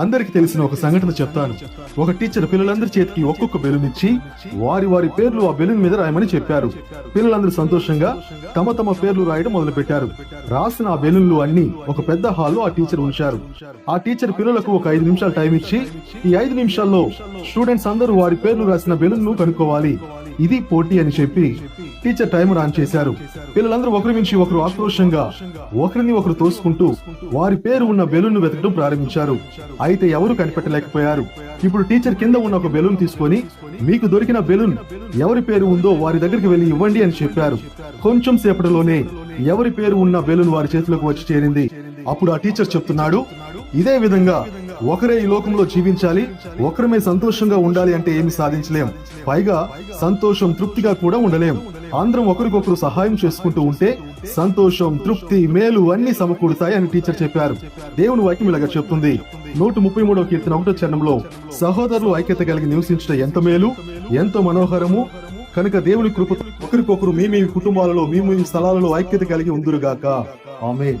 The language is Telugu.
అందరికి తెలిసిన ఒక సంఘటన చెప్తాను. ఒక టీచర్ పిల్లలందరి చేతికి ఒక్కొక్క బెలూన్ ఇచ్చి వారి వారి పేర్లు ఆ బెలూన్ మీద రాయమని చెప్పారు. పిల్లలందరూ సంతోషంగా తమ తమ పేర్లు రాయడం మొదలు పెట్టారు రాసిన ఆ బెలూన్లు అన్ని ఒక పెద్ద హాల్లో ఆ టీచర్ ఉంచారు. ఆ టీచర్ పిల్లలకు ఒక ఐదు నిమిషాలు టైం ఇచ్చి ఈ ఐదు నిమిషాల్లో స్టూడెంట్స్ అందరూ వారి పేర్లు రాసిన బెలూన్ను కనుక్కోవాలి. ఇది పోటీ అని చెప్పి టీచర్ టైమర్ ఆన్ చేశారు. పిల్లలందరూ ఒకరి మించి ఒకరు ఆక్రోషంగా ఒకరిని ఒకరు తోసుకుంటూ వారి పేరు ఉన్న బెలూన్ వెతకడం ప్రారంభించారు. అయితే ఎవరు కనిపెట్టలేకపోయారు? ఇప్పుడు టీచర్ కింద ఉన్న ఒక బెలూన్ తీసుకొని మీకు దొరికిన బెలూన్ ఎవరి పేరు ఉందో వారి దగ్గరికి వెళ్ళి ఇవ్వండి అని చెప్పారు. కొంచెం సేపటిలోనే ఎవరి పేరు ఉన్న బెలూన్ వారి చేతిలోకి వచ్చి చేరింది. అప్పుడు ఆ టీచర్ చెప్తున్నాడు ఇదే విధంగా ఒకరే ఈ లోకంలో జీవించాలి ఒకరమే సంతోషంగా ఉండాలి అంటే ఏమి సాధించలేం. పైగా సంతోషం తృప్తిగా కూడా ఉండలేం. అందరం ఒకరికొకరు సహాయం చేసుకుంటూ ఉంటే సంతోషం తృప్తి మేలు అన్ని సమకూడుతాయి అని టీచర్ చెప్పారు. దేవుని వాక్యం ఇలాగా చెప్తుంది. నూట ముప్పై మూడవ కీర్తన ఒకటో చరణంలో సహోదరులు ఐక్యత కలిగి నివసించడం ఎంత మేలు ఎంతో మనోహరము. కనుక దేవుని కృప ఒకరికొకరు మీ మీ కుటుంబాలలో మీ మీ స్థలాలలో ఐక్యత కలిగి ఉందురుగాక. ఆమె